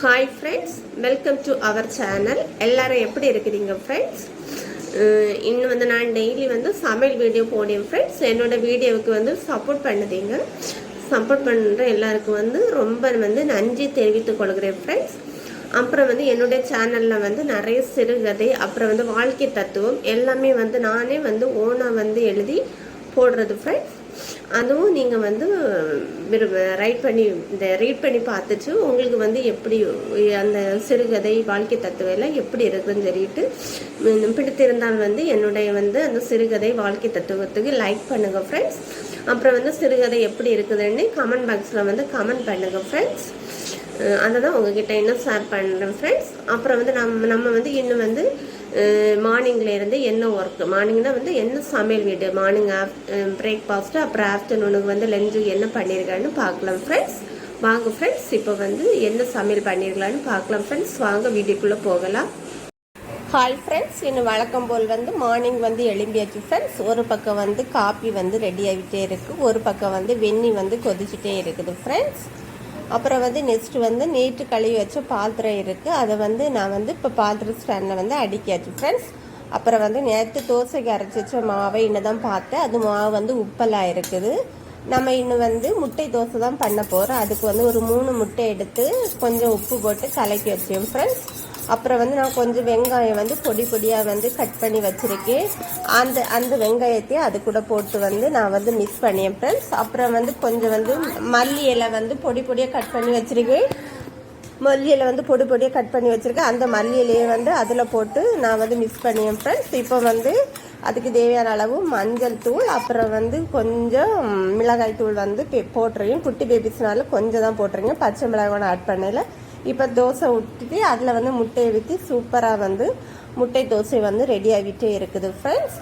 Hi friends welcome to our channel எல்லாரும் எப்படி இருக்கிறீங்க ஃப்ரெண்ட்ஸ் இன்னும் வந்து நான் டெய்லி வந்து சமையல் வீடியோ போடுவேன் ஃப்ரெண்ட்ஸ் என்னோட வீடியோவுக்கு வந்து சப்போர்ட் பண்ணுதீங்க. சப்போர்ட் பண்ணுற எல்லாருக்கும் வந்து ரொம்ப வந்து நன்றி தெரிவித்துக் கொள்கிறேன் ஃப்ரெண்ட்ஸ் அப்புறம் வந்து என்னுடைய சேனலில் வந்து நிறைய சிறுகதை அப்புறம் வந்து வாழ்க்கை தத்துவம் எல்லாமே வந்து நானே வந்து ஓனாக வந்து எழுதி போடுறது ஃப்ரெண்ட்ஸ் அதுவும் நீங்கள் வந்து ரைட் பண்ணி இந்த ரீட் பண்ணி பார்த்துட்டு உங்களுக்கு வந்து எப்படி அந்த சிறுகதை வாழ்க்கை தத்துவம் எல்லாம் எப்படி இருக்குதுன்னு சொல்லிட்டு பிடித்திருந்தால் வந்து என்னுடைய வந்து அந்த சிறுகதை வாழ்க்கை தத்துவத்துக்கு லைக் பண்ணுங்கள் ஃப்ரெண்ட்ஸ் அப்புறம் வந்து சிறுகதை எப்படி இருக்குதுன்னு கமெண்ட் பாக்ஸில் வந்து கமெண்ட் பண்ணுங்கள் ஃப்ரெண்ட்ஸ் அதை தான் உங்ககிட்ட இன்னும் ஷேர் பண்ணுறேன் ஃப்ரெண்ட்ஸ் அப்புறம் வந்து நம்ம நம்ம வந்து இன்னும் வந்து மார்னிங்கில் இருந்து என்ன ஒர்க் மார்னிங்னா வந்து என்ன சமையல் வீடு? மார்னிங் ஆஃப் பிரேக்ஃபாஸ்ட்டு அப்புறம் ஆஃப்டர்நூனுக்கு வந்து லஞ்சு என்ன பண்ணியிருக்கான்னு பார்க்கலாம் ஃப்ரெண்ட்ஸ் வாங்க ஃப்ரெண்ட்ஸ் இப்போ வந்து என்ன சமையல் பண்ணியிருக்கலான்னு பார்க்கலாம் ஃப்ரெண்ட்ஸ் வாங்க வீட்டுக்குள்ளே போகலாம். ஹாய் ஃப்ரெண்ட்ஸ் இன்னும் வழக்கம் போல் வந்து மார்னிங் வந்து எழும்பியாச்சு ஃப்ரெண்ட்ஸ் ஒரு பக்கம் வந்து காப்பி வந்து ரெடி ஆகிட்டே இருக்குது ஒரு பக்கம் வந்து வெந்நி வந்து கொதிச்சுட்டே இருக்குது ஃப்ரெண்ட்ஸ் அப்புறம் வந்து நெக்ஸ்ட் வந்து நேற்று கழுவி வச்ச பாத்திரம் இருக்குது அதை வந்து நான் வந்து இப்போ பாத்திர ஸ்டாண்டில் வந்து அடிக்காச்சு ஃப்ரெண்ட்ஸ் அப்புறம் வந்து நேற்று தோசைக்கு அரைச்சி வச்ச மாவை இன்னும் தான் பார்த்தேன். அது மாவு வந்து உப்பெல்லாம் இருக்குது. நம்ம இன்னும் வந்து முட்டை தோசை தான் பண்ண போகிறோம் அதுக்கு வந்து ஒரு மூணு முட்டை எடுத்து கொஞ்சம் உப்பு போட்டு கலக்கி வச்சேன் ஃப்ரெண்ட்ஸ் அப்புறம் வந்து நான் கொஞ்சம் வெங்காயம் வந்து பொடி பொடியாக வந்து கட் பண்ணி வச்சுருக்கேன். அந்த அந்த வெங்காயத்தையும் அது கூட போட்டு வந்து நான் வந்து மிக்ஸ் பண்ணியேன் ஃப்ரெண்ட்ஸ் அப்புறம் வந்து கொஞ்சம் வந்து மல்லி இலை வந்து பொடி பொடியாக கட் பண்ணி வச்சுருக்கேன். மல்லி இலை வந்து பொடி பொடியாக கட் பண்ணி வச்சுருக்கேன். அந்த மல்லி இலையை வந்து அதில் போட்டு நான் வந்து மிக்ஸ் பண்ணியேன் ஃப்ரெண்ட்ஸ் இப்போ வந்து அதுக்கு தேவையான அளவு மஞ்சள் தூள் அப்புறம் வந்து கொஞ்சம் மிளகாய் தூள் வந்து பே- போட்டுருக்கேன் குட்டி பேபிஸ்னால கொஞ்சம் தான் போட்டுருங்க பச்சை மிளகாய் ஆட் பண்ணல. இப்போ தோசை ஊற்றிட்டு அதில் வந்து முட்டையை ஊற்றி சூப்பராக வந்து முட்டை தோசை வந்து ரெடி ஆகிட்டே இருக்குது ஃப்ரெண்ட்ஸ்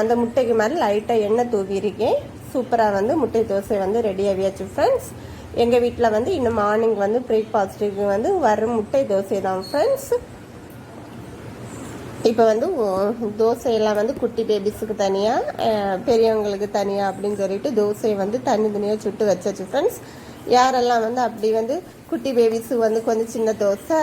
அந்த முட்டைக்கு மேலே லைட்டாக எண்ணெய் தூவிருக்கேன் சூப்பராக வந்து முட்டை தோசை வந்து ரெடி ஆகியாச்சு ஃப்ரெண்ட்ஸ் எங்கள் வீட்டில் வந்து இன்னும் மார்னிங் வந்து பிரேக்ஃபாஸ்ட்டுக்கு வந்து வர முட்டை தோசை தான் ஃப்ரெண்ட்ஸ் இப்போ வந்து தோசையெல்லாம் வந்து குட்டி பேபிஸுக்கு தனியாக பெரியவங்களுக்கு தனியாக அப்படின்னு சொல்லிட்டு தோசையை வந்து தனி தனியாக சுட்டு வச்சாச்சு ஃப்ரெண்ட்ஸ் யாரெல்லாம் வந்து அப்படி வந்து குட்டி பேபிஸு வந்து கொஞ்சம் சின்ன தோசை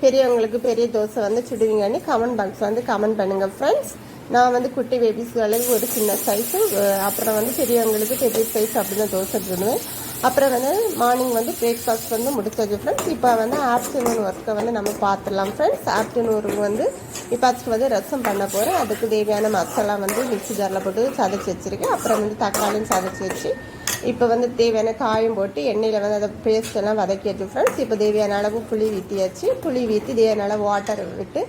பெரியவங்களுக்கு பெரிய தோசை வந்து சுடுவீங்கன்னு கமெண்ட் பாக்ஸ் வந்து கமெண்ட் பண்ணுங்கள் ஃப்ரெண்ட்ஸ் நான் வந்து குட்டி பேபிஸ்களுக்கு ஒரு சின்ன சைஸு அப்புறம் வந்து பெரியவங்களுக்கு பெரிய சைஸ் அப்படின்னு தோசை சுடுவேன். அப்புறம் வந்து மார்னிங் வந்து பிரேக்ஃபாஸ்ட் வந்து முடிச்சது ஃப்ரெண்ட்ஸ் இப்போ வந்து ஆஃப்டர்நூன் ஒர்க்கை வந்து நம்ம பார்த்துடலாம் ஃப்ரெண்ட்ஸ் ஆஃப்டர்நூனுக்கு வந்து இப்போ வந்து ரசம் பண்ண போகிறேன் அதுக்கு தேவையான மசாலா வந்து மிக்ஸி ஜாரில் போட்டு சதைச்சி வச்சுருக்கேன். அப்புறம் வந்து தக்காளியும் சதைச்சி வச்சு இப்போ வந்து தேவையான காயும் போட்டு எண்ணெயில் வந்து அதை பேஸ்ட் எல்லாம் வதக்கியாச்சு ஃப்ரெண்ட்ஸ் இப்போ தேவையான அளவு புளி வீற்றியாச்சு புளி வீற்றி தேவையான அளவு வாட்டர் விட்டு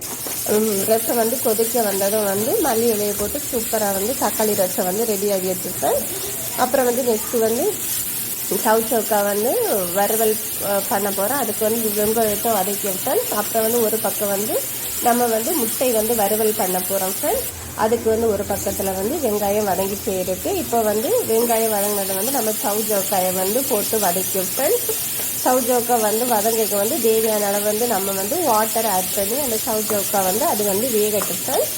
ரசம் வந்து கொதிக்க வந்ததும் வந்து மல்லி இலையை போட்டு சூப்பராக வந்து தக்காளி ரசம் வந்து ரெடி ஆகியாச்சு ஃப்ரெண்ட்ஸ் அப்புறம் வந்து நெக்ஸ்ட்டு வந்து சவு சவுக்கா வந்து வறுவல் பண்ண போகிறோம் அதுக்கு வந்து வெங்காயத்தை வதக்கி ஃப்ரெண்ட்ஸ் அப்புறம் வந்து ஒரு பக்கம் வந்து நம்ம வந்து முட்டை வந்து வறுவல் பண்ண போகிறோம் ஃப்ரெண்ட்ஸ் அதுக்கு வந்து ஒரு பக்கத்தில் வந்து வெங்காயம் வதங்கிட்டே போயிருக்கு. இப்போ வந்து வெங்காயம் வதங்கினதை வந்து நம்ம சவுஜோக்காயை வந்து போட்டு வதக்கி ஃப்ரெண்ட்ஸ் சவுஜோக்கா வந்து வதங்கிக்க வந்து தேவையான அளவு வந்து நம்ம வந்து வாட்டர் ஆட் பண்ணி அந்த சவுஜோக்கா வந்து அது வந்து வேகட்டும் ஃப்ரெண்ட்ஸ்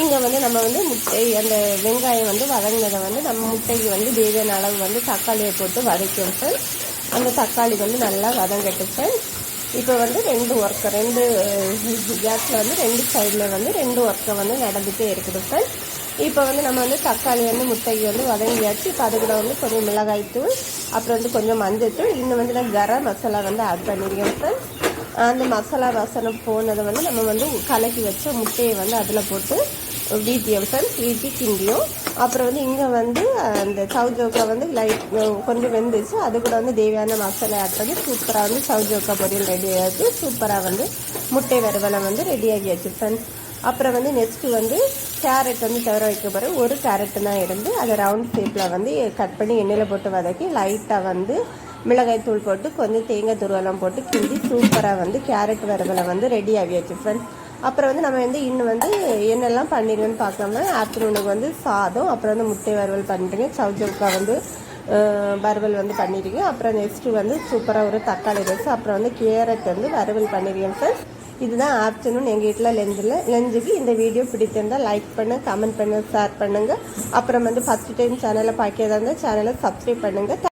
இங்கே வந்து நம்ம வந்து முட்டை அந்த வெங்காயம் வந்து வதங்கினதை வந்து நம்ம முட்டைக்கு வந்து தேவையான அளவு வந்து தக்காளியை போட்டு வதக்கி ஃப்ரெண்ட்ஸ் அந்த தக்காளி வந்து நல்லா வதங்கட்டு ஃப்ரெண்ட்ஸ் இப்போ வந்து ரெண்டு ஒர்க்கு ரெண்டு கேஸில் வந்து ரெண்டு சைடில் வந்து ரெண்டு ஒர்க்கை வந்து நடந்துகிட்டே இருக்குது ஃப்ரெண்ட்ஸ் இப்போ வந்து நம்ம வந்து தக்காளி வந்து முட்டைக்கு வந்து வதங்கியாச்சு. இப்போ அது கூட வந்து கொஞ்சம் மிளகாய் தூள் அப்புறம் வந்து கொஞ்சம் மஞ்சள் தூள் இன்னும் வந்து நான் கரம் மசாலா வந்து ஆட் பண்ணியிருக்கேன் ஃப்ரெண்ட்ஸ் அந்த மசாலா வாசனை போனதை வந்து நம்ம வந்து கலக்கி வச்ச முட்டையை வந்து அதில் போட்டு வீட்டியம் ஃப்ரெண்ட்ஸ் வீட்டி கிண்டியும். அப்புறம் வந்து இங்கே வந்து அந்த சவுஜோக்கா வந்து லைட் கொஞ்சம் வெந்துச்சு. அது கூட வந்து தேவையான மசாலா ஆட் பண்ணி சூப்பராக வந்து சவுஜோக்கா பொரியல் ரெடி ஆகிடுச்சு சூப்பராக வந்து முட்டை வறுவலை வந்து ரெடி ஆகியாச்சு ஃப்ரெண்ட்ஸ் அப்புறம் வந்து நெக்ஸ்ட்டு வந்து கேரட் வந்து தவிர வைக்க போகிறேன் ஒரு கேரட் தான் இருந்து அதை ரவுண்ட் ஷேப்பில் வந்து கட் பண்ணி எண்ணெயில் போட்டு வதக்கி லைட்டாக வந்து மிளகாய் தூள் போட்டு கொஞ்சம் தேங்காய் துருவெல்லாம் போட்டு கிண்டி சூப்பராக வந்து கேரட் வறுவலை வந்து ரெடி ஆகியாச்சு ஃப்ரெண்ட்ஸ் அப்புறம் வந்து நம்ம வந்து இன்னும் வந்து என்னெல்லாம் பண்ணிடுவேன்னு பார்க்கலாம்னா ஆஃப்டர்நூனுக்கு வந்து சாதம் அப்புறம் வந்து முட்டை வறுவல் பண்ணிருக்கேன் சவுஜவுக்கா வந்து வறுவல் வந்து பண்ணிடுங்க அப்புறம் நெக்ஸ்ட்டு வந்து சூப்பராக ஒரு தக்காளி ரைஸ் அப்புறம் வந்து கேரட் வந்து வறுவல் பண்ணியிருக்கேன் சார் இதுதான் ஆஃப்டர்நூன் எங்கள் வீட்டில் லெஞ்சில் லெஞ்சுக்கு இந்த வீடியோ பிடிச்சிருந்தால் லைக் பண்ணு கமெண்ட் பண்ணுங்கள் ஷேர் பண்ணுங்கள் அப்புறம் வந்து ஃபஸ்ட் டைம் சேனலை பார்க்கிறதா இருந்தால் சேனலை சப்ஸ்கிரைப் பண்ணுங்கள்